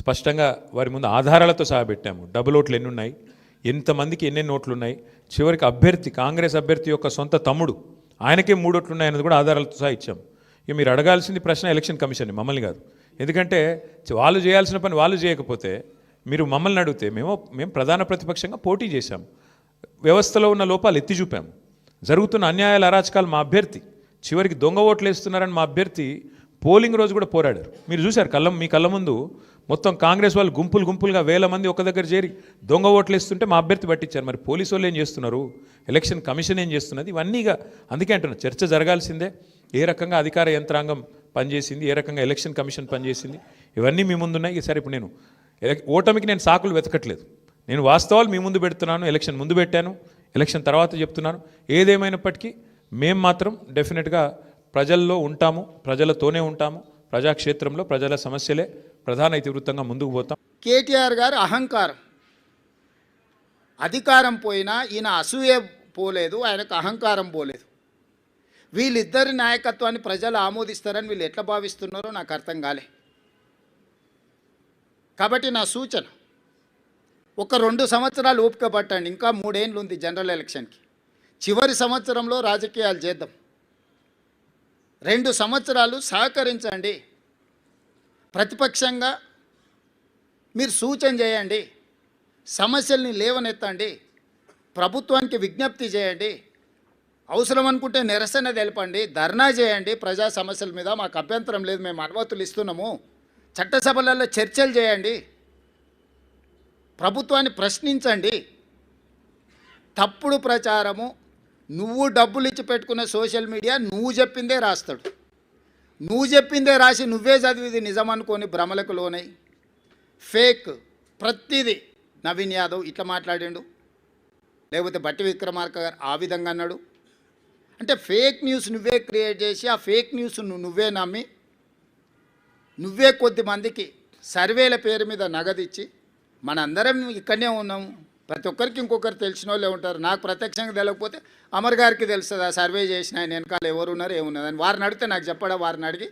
స్పష్టంగా వారి ముందు ఆధారాలతో సహా పెట్టాము. డబుల్ ఓట్లు ఎన్ని ఉన్నాయి? ఎంతమందికి ఎన్ని ఓట్లు ఉన్నాయి? చివరికి అభ్యర్థి కాంగ్రెస్ అభ్యర్థి యొక్క సొంత తమ్ముడు ఆయనకే మూడు ఓట్లు ఉన్నాయన్నది కూడా ఆధారాలతో సహా ఇచ్చాము ఇక మీరు అడగాల్సింది ప్రశ్న ఎలక్షన్ కమిషన్ మమ్మల్ని కాదు. ఎందుకంటే వాళ్ళు చేయాల్సిన పని వాళ్ళు చేయకపోతే మీరు మమ్మల్ని అడిగితే మేము మేము ప్రధాన ప్రతిపక్షంగా పోటీ చేశాం. వ్యవస్థలో ఉన్న లోపాలు ఎత్తి చూపాము జరుగుతున్న అన్యాయాల అరాచకాలు మా అభ్యర్థి చివరికి దొంగ ఓట్లు వేస్తున్నారని మా అభ్యర్థి పోలింగ్ రోజు కూడా పోరాడారు. మీరు చూశారు కళ్ళం మీ కళ్ళ ముందు మొత్తం కాంగ్రెస్ వాళ్ళు గుంపులు గుంపులుగా వేల మంది ఒక దగ్గర చేరి దొంగ ఓట్లు ఇస్తుంటే మా అభ్యర్థి పట్టించారు. మరి పోలీసు వాళ్ళు ఏం చేస్తున్నారు? ఎలక్షన్ కమిషన్ ఏం చేస్తున్నది? ఇవన్నీగా అందుకే అంటున్నా చర్చ జరగాల్సిందే. ఏ రకంగా అధికార యంత్రాంగం పనిచేసింది? ఏ రకంగా ఎలక్షన్ కమిషన్ పనిచేసింది? ఇవన్నీ మీ ముందున్నాయి. ఈసారి ఇప్పుడు నేను ఓటమికి నేను సాకులు వెతకట్లేదు. నేను వాస్తవాలు మీ ముందు పెడుతున్నాను ఎలక్షన్ ముందు పెట్టాను ఎలక్షన్ తర్వాత చెప్తున్నాను. ఏదేమైనప్పటికీ మేము మాత్రం డెఫినెట్గా ప్రజల్లో ఉంటాము ప్రజలతోనే ఉంటాము ప్రజాక్షేత్రంలో ప్రజల సమస్యలే. ప్రధాన ఇతివృత్తంగా ముందుకు పోతాం. కేటీఆర్ గారు అహంకారం. అధికారం పోయినా ఈయన అసూయ పోలేదు ఆయనకు అహంకారం పోలేదు. వీళ్ళిద్దరి నాయకత్వాన్ని ప్రజలు ఆమోదిస్తారని వీళ్ళు ఎట్లా భావిస్తున్నారో నాకు అర్థం కాలే. కాబట్టి నా సూచన ఒక రెండు సంవత్సరాలు ఓపిక పట్టండి ఇంకా మూడేళ్ళు ఉంది జనరల్ ఎలక్షన్కి. చివరి సంవత్సరంలో రాజకీయాలు చేద్దాం. రెండు సంవత్సరాలు సహకరించండి. ప్రతిపక్షంగా మీరు సూచన చేయండి. సమస్యల్ని లేవనెత్తండి. ప్రభుత్వానికి విజ్ఞప్తి చేయండి. అవసరం అనుకుంటే నిరసన తెలపండి. ధర్నా చేయండి. ప్రజా సమస్యల మీద మాకు అభ్యంతరం లేదు. మేము అనుమతులు ఇస్తున్నాము. చట్టసభలలో చర్చలు చేయండి. ప్రభుత్వాన్ని ప్రశ్నించండి. తప్పుడు ప్రచారము నువ్వు డబ్బులు ఇచ్చి పెట్టుకున్న సోషల్ మీడియా నువ్వు చెప్పిందే రాస్తాడు. నువ్వు చెప్పిందే రాసి నువ్వే చదివిది నిజం భ్రమలకు లోనై. ఫేక్ ప్రతిదీ నవీన్ యాదవ్ ఇట్లా మాట్లాడిండు. లేకపోతే బట్టి విక్రమార్క గారు ఆ విధంగా అన్నాడు. అంటే ఫేక్ న్యూస్ నువ్వే క్రియేట్ చేసి ఆ ఫేక్ న్యూస్ నువ్వు నువ్వే నమ్మి నువ్వే కొద్ది మందికి సర్వేల పేరు మీద నగదిచ్చి మనందరం ఇక్కడనే ఉన్నాము. ప్రతి ఒక్కరికి ఇంకొకరు తెలిసిన వాళ్ళే ఉంటారు. నాకు ప్రత్యక్షంగా తెలియకపోతే అమర్ గారికి తెలుస్తుంది. ఆ సర్వే చేసిన ఆయన వెనకాల ఎవరు ఉన్నారు అని వారిని అడిగితే నాకు చెప్పడా? వారిని అడిగి